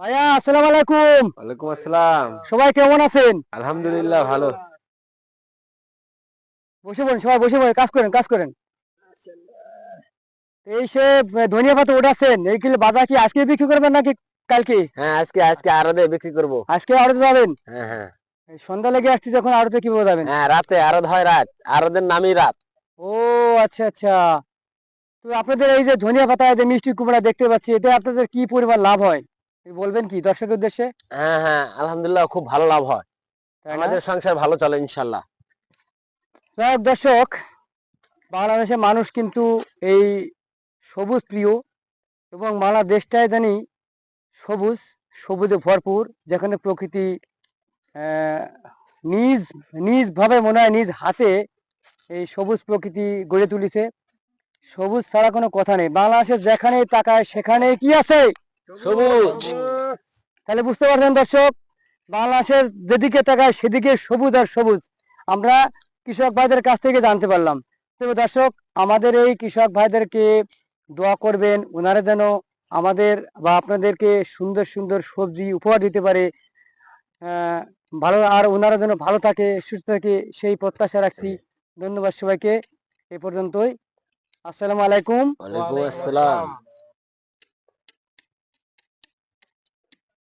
ভাইয়া আসসালামু আলাইকুম। ওয়ালাইকুম আসসালাম। সবাই কেমন আছেন? আলহামদুলিল্লাহ ভালো। বসে পড়েন সবাই বসে পড়েন কাজ করেন কাজ করেন। এই সে ধনিয়া পাতা উঠাচ্ছেন এই কি বাজার কি আজকে বিক্রি করবেন নাকি কালকে? হ্যাঁ আজকে আজকে আরও দিয়ে বিক্রি করব। আজকে আড়তে যাবেন? হ্যাঁ হ্যাঁ। সন্ধ্যা লেগে আসছি যখন আড়তে কীভাবে যাবেন? হ্যাঁ রাতে আরও হয় রাত আরোদের নামই রাত। ও আচ্ছা আচ্ছা। তো আপনাদের এই যে ধনিয়া পাতা এই যে মিষ্টি কুমড়া দেখতে পাচ্ছি এতে আপনাদের কি পরিমাণ লাভ হয়? বলবেন কি দর্শকের উদ্দেশ্যে? হ্যাঁ হ্যাঁ আলহামদুলিল্লাহ খুব ভালো লাভ হয়। আমাদের সংসার ভালো চলে ইনশাল্লাহ। যাই দর্শক বাংলাদেশের মানুষ কিন্তু এই সবুজ প্রিয় এবং বাংলাদেশটাই জানি সবুজ সবুজে ভরপুর যেখানে প্রকৃতি নিজ নিজভাবে মনে হয় নিজ হাতে এই সবুজ প্রকৃতি গড়ে তুলেছে। সবুজ ছাড়া কোনো কথা নেই। বাংলাদেশের যেখানেই তাকায় সেখানে কি আছে? সবুজ। তাহলে বুঝতে পারছেন দর্শক বাংলাদেশের যেদিকে তাকায় সেদিকে সবুজ আর সবুজ। আমরা কৃষক ভাইদের কাছ থেকে জানতে পারলাম। তবে দর্শক আমাদের এই কৃষক ভাইদেরকে দোয়া করবেন ওনারা যেন আমাদের বা আপনাদেরকে সুন্দর সুন্দর সবজি উপহার দিতে পারে। আহ, ভালো আর ওনারা যেন ভালো থাকে সুস্থ থাকে সেই প্রত্যাশা রাখছি। ধন্যবাদ সবাইকে। এ পর্যন্তই। আসসালামু আলাইকুম। আসসালাম।